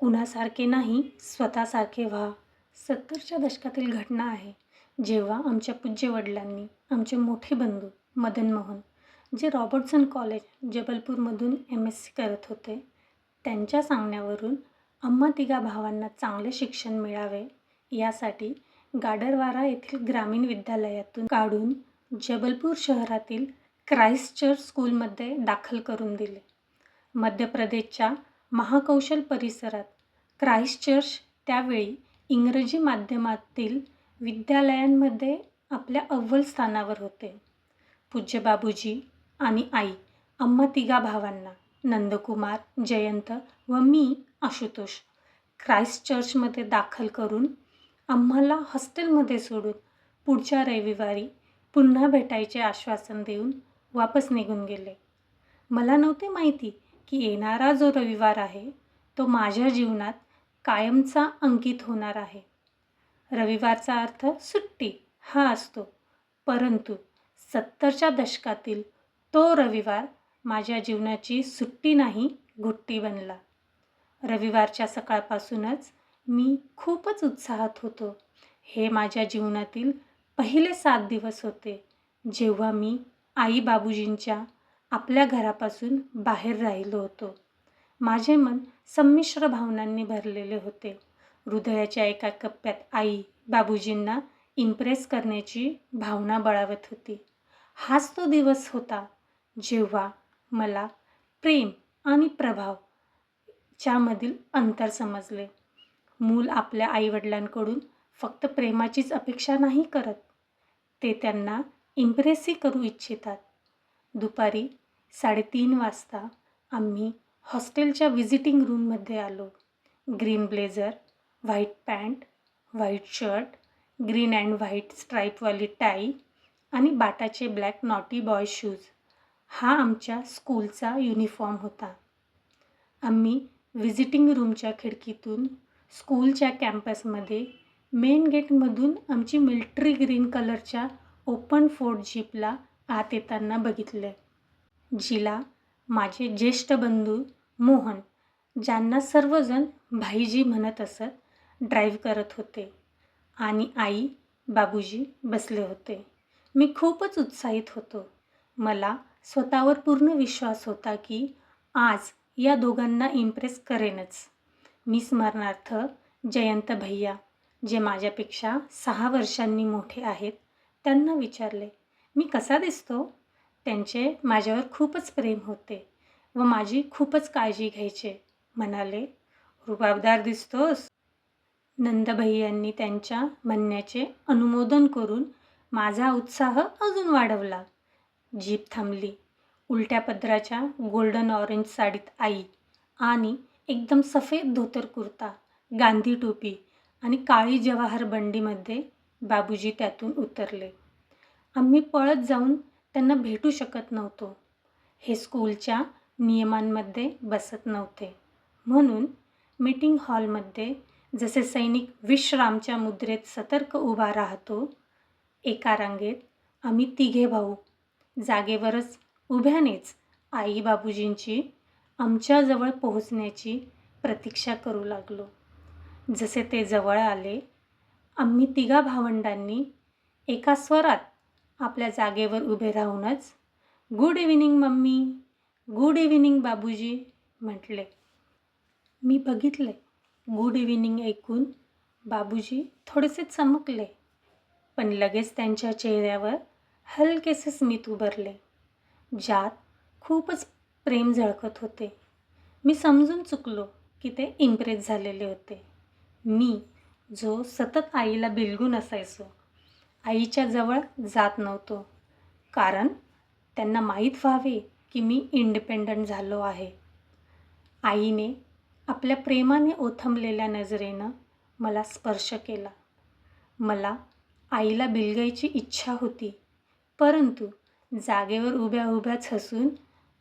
कुणासारखे नाही स्वतःसारखे व्हा. सत्तरच्या दशकातील घटना आहे. जेव्हा आमच्या पूज्य वडिलांनी आमचे मोठे बंधू मदन मोहन जे रॉबर्टसन कॉलेज जबलपूरमधून एम एस सी करत होते त्यांच्या सांगण्यावरून आम्हा तिघा भावांना चांगले शिक्षण मिळावे यासाठी गाडरवारा येथील ग्रामीण विद्यालयातून काढून जबलपूर शहरातील क्राईस्ट चर्च स्कूलमध्ये दाखल करून दिले. मध्य प्रदेशच्या महाकौशल परिसरात क्राइस्ट चर्च त्यावेळी इंग्रजी माध्यमातील विद्यालयांमध्ये आपल्या अव्वल स्थानावर होते. पूज्य बाबूजी आणि आई आम्हा तिघा भावांना नंदकुमार जयंत व मी आशुतोष क्राइस्ट चर्चमध्ये दाखल करून आम्हाला हॉस्टेलमध्ये सोडून पुढच्या रविवारी पुन्हा भेटायचे आश्वासन देऊन वापस निघून गेले. मला नव्हते माहिती की येणारा जो रविवार आहे तो माझ्या जीवनात कायमचा अंकित होणार आहे. रविवारचा अर्थ सुट्टी हा असतो. परंतु सत्तरच्या दशकातील तो रविवार माझ्या जीवनाची सुट्टी नाही घुट्टी बनला. रविवारच्या सकाळपासूनच मी खूपच उत्साहात होतो. हे माझ्या जीवनातील पहिले सात दिवस होते जेव्हा मी आई बाबूजींच्या आपल्या घरापासून बाहेर राहिलो होतो. माझे मन संमिश्र भावनांनी भरलेले होते. हृदयाच्या एका कप्प्यात आई बाबूजींना इम्प्रेस करण्याची भावना बळावत होती. हाच तो दिवस होता जेव्हा मला प्रेम आणि प्रभाव च्यामधील अंतर समजले. मूल आपल्या आईवडिलांकडून फक्त प्रेमाचीच अपेक्षा नाही करत ते त्यांना इम्प्रेसही करू इच्छितात. दुपारी साडेतीन वाजता आम्ही हॉस्टेलच्या व्हिजिटिंग रूममध्ये आलो. Green blazer white pant white shirt green and white स्ट्राईपवाली tie आणि बाटाचे ब्लॅक नॉटी बॉय शूज. हा आमच्या स्कूलचा युनिफॉर्म होता. आम्ही व्हिजिटिंग रूमच्या खिडकीतून स्कूलच्या कॅम्पसमध्ये मेन गेटमधून आमची मिल्ट्री ग्रीन कलरच्या ओपन फोर्ट जीपला आत येताना बघितले. जिला माझे ज्येष्ठ बंधू मोहन ज्यांना सर्वजण भाईजी म्हणत असत ड्राईव्ह करत होते आणि आई बाबूजी बसले होते. मी खूपच उत्साहित होतो. मला स्वतःवर पूर्ण विश्वास होता की आज या दोघांना इम्प्रेस करेनच. मी स्मरणार्थ जयंत भैया जे माझ्यापेक्षा सहा वर्षांनी मोठे आहेत त्यांना विचारले मी कसा दिसतो? त्यांचे माझ्यावर खूपच प्रेम होते व माझी खूपच काळजी घ्यायचे. म्हणाले रुबाबदार दिसतोस. नंदभैयांनी त्यांच्या म्हणण्याचे अनुमोदन करून माझा उत्साह अजून वाढवला. जीप थांबली. उलट्या पदराच्या गोल्डन ऑरेंज साडीत आई आणि एकदम सफेद धोतर कुर्ता गांधी टोपी आणि काळी जवाहर बंडीमध्ये बाबूजी त्यातून उतरले. आम्ही पळत जाऊन त्यांना भेटू शकत नव्हतो. हे स्कूलच्या नियमांमध्ये बसत नव्हते. म्हणून मीटिंग हॉलमध्ये जसे सैनिक विश्रामच्या मुद्रेत सतर्क उभा राहतो एका रांगेत आम्ही तिघे भाऊ. जागेवरच उभ्यानेच आई बाबूजींची आमच्याजवळ पोहोचण्याची प्रतीक्षा करू लागलो. जसे ते जवळ आले आम्ही तिघा भावंडांनी एका स्वरात आपल्या जागेवर उभे राहूनच good evening mummy. Good evening बाबूजी म्हटले. मी बघितले. गुड इव्हिनिंग ऐकून बाबूजी थोडेसे चमकले. पण लगेच त्यांच्या चेहऱ्यावर हलकेसे स्मित उभरले. ज्यात खूपच प्रेम झळकत होते. मी समजून चुकलो की ते इम्प्रेस झालेले होते. मी जो सतत आईला बिलगून असायचो आईच्या जवळ जात नव्हतो. कारण त्यांना माहीत व्हावे की मी इंडिपेंडंट झालो आहे. आईने आपल्या प्रेमाने ओथंबलेल्या नजरेनं मला स्पर्श केला. मला आईला बिलगायची इच्छा होती परंतु जागेवर उभ्या उभ्याच हसून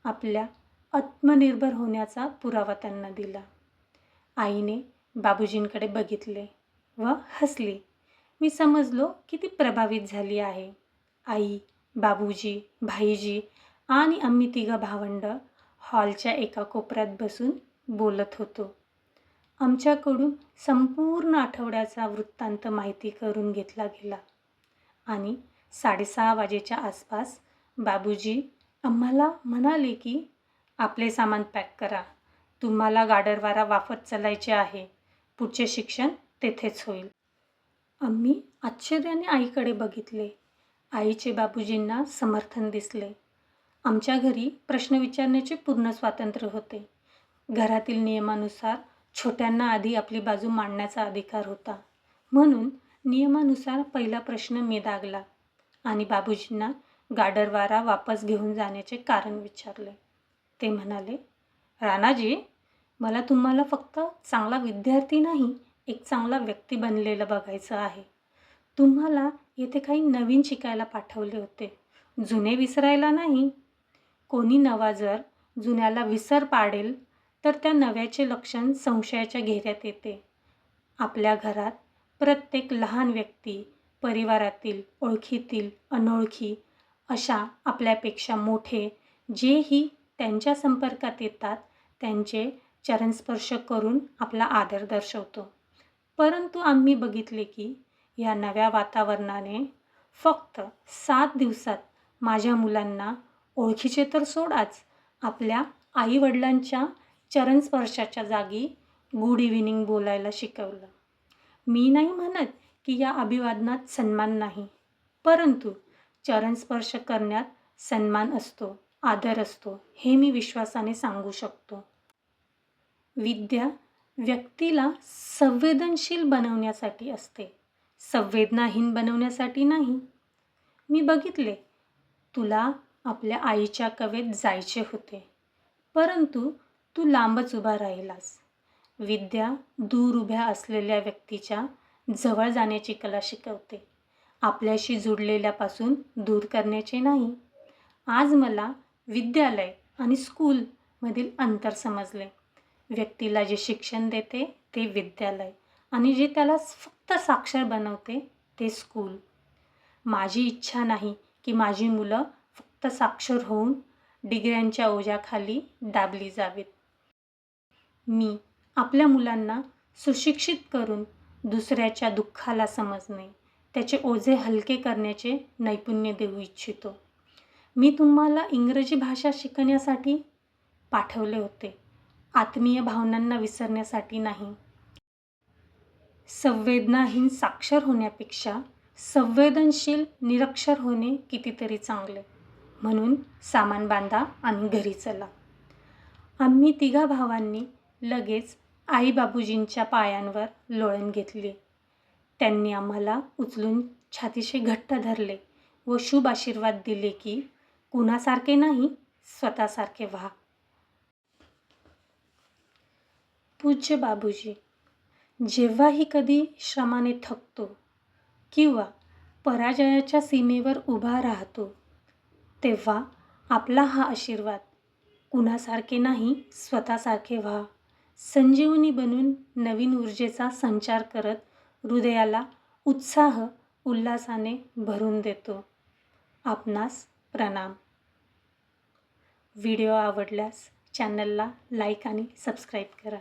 आपल्या आत्मनिर्भर होण्याचा पुरावा त्यांना दिला. आईने बाबूजींकडे बघितले व हसली. मी समजलो की ती प्रभावित झाली आहे. आई बाबूजी भाईजी आणि आम्ही तिघं भावंड हॉलच्या एका कोपऱ्यात बसून बोलत होतो. आमच्याकडून संपूर्ण आठवड्याचा वृत्तांत माहिती करून घेतला गेला आणि साडेसहा वाजेच्या आसपास बाबूजी आम्हाला म्हणाले की आपले सामान पॅक करा. तुम्हाला गाडरवारा वाफत चालायचे आहे. पुढचे शिक्षण तेथेच होईल. आम्ही आश्चर्याने आईकडे बघितले. आईचे बाबूजींना समर्थन दिसले. आमच्या घरी प्रश्न विचारण्याचे पूर्ण स्वातंत्र्य होते. घरातील नियमानुसार छोट्यांना आधी आपली बाजू मांडण्याचा अधिकार होता. म्हणून नियमानुसार पहिला प्रश्न मी दागला आणि बाबूजींना गाडरवारा वापस घेऊन जाण्याचे कारण विचारले. ते म्हणाले राणाजी मला तुम्हाला फक्त चांगला विद्यार्थी नाही एक चांगला व्यक्ती बनलेलं बघायचं आहे. तुम्हाला येथे काही नवीन शिकायला पाठवले होते. जुने विसरायला नाही. कोणी नवा जर जुन्याला विसर पाडेल तर त्या नव्याचे लक्षण संशयाच्या घेऱ्यात येते. आपल्या घरात प्रत्येक लहान व्यक्ती परिवारातील ओळखीतील अनोळखी अशा आपल्यापेक्षा मोठे जेही त्यांच्या संपर्कात येतात त्यांचे चरणस्पर्श करून आपला आदर दर्शवतो. परंतु आम्ही बघितले की या नव्या वातावरणाने फक्त सात दिवसात माझ्या मुलांना ओळखीचे तर सोडाच. आपल्या आईवडिलांच्या चरणस्पर्शाच्या जागी गुड इव्हिनिंग बोलायला शिकवलं. मी नाही म्हणत की या अभिवादनात सन्मान नाही परंतु चरणस्पर्श करण्यात सन्मान असतो आदर असतो हे मी विश्वासाने सांगू शकतो. विद्या व्यक्तीला संवेदनशील बनवण्यासाठी असते. संवेदनाहीन बनवण्यासाठी नाही. मी बघितले तुला आपल्या आईच्या कवेत जायचे होते परंतु तू लांबच उभा राहिलास. विद्या दूर उभ्या असलेल्या व्यक्तीच्या जवळ जाण्याची कला शिकवते. आपल्याशी जुडलेल्यापासून दूर करण्याचे नाही. आज मला विद्यालय आणि स्कूलमधील अंतर समजले. व्यक्तीला जे शिक्षण देते ते विद्यालय. आणि जे त्याला फक्त साक्षर बनवते ते स्कूल माझी इच्छा नाही की माझी मुलं फक्त साक्षर होऊन डिग्र्यांच्या ओझ्याखाली दाबली जावीत. मी आपल्या मुलांना सुशिक्षित करून दुसऱ्याच्या दुःखाला समजणे त्याचे ओझे हलके करण्याचे नैपुण्य देऊ इच्छितो. मी तुम्हाला इंग्रजी भाषा शिकण्यासाठी पाठवले होते. आत्मीय भावनांना विसरण्यासाठी नाही. संवेदनाहीन साक्षर होण्यापेक्षा संवेदनशील निरक्षर होणे कितीतरी चांगले. म्हणून सामान बांधा आणि घरी चला. आम्ही तिघा भावांनी लगेच आई बाबूजींच्या पायांवर लोळण घेतली. त्यांनी आम्हाला उचलून छातीशी घट्ट धरले व शुभ आशीर्वाद दिले की कुणासारखे नाही स्वतःसारखे व्हा. पूज्य बाबूजी जेव्हाही कधी श्रमाने थकतो किंवा पराजयाच्या सीमेवर उभा राहतो तेव्हा आपला हा आशीर्वाद कुणासारखे नाही स्वतःसारखे व्हा. संजीवनी बनून नवीन ऊर्जेचा संचार करत हृदयाला उत्साह उल्हासाने भरून देतो. आपणास प्रणाम. व्हिडिओ आवडल्यास चॅनलला लाईक आणि सबस्क्राईब करा.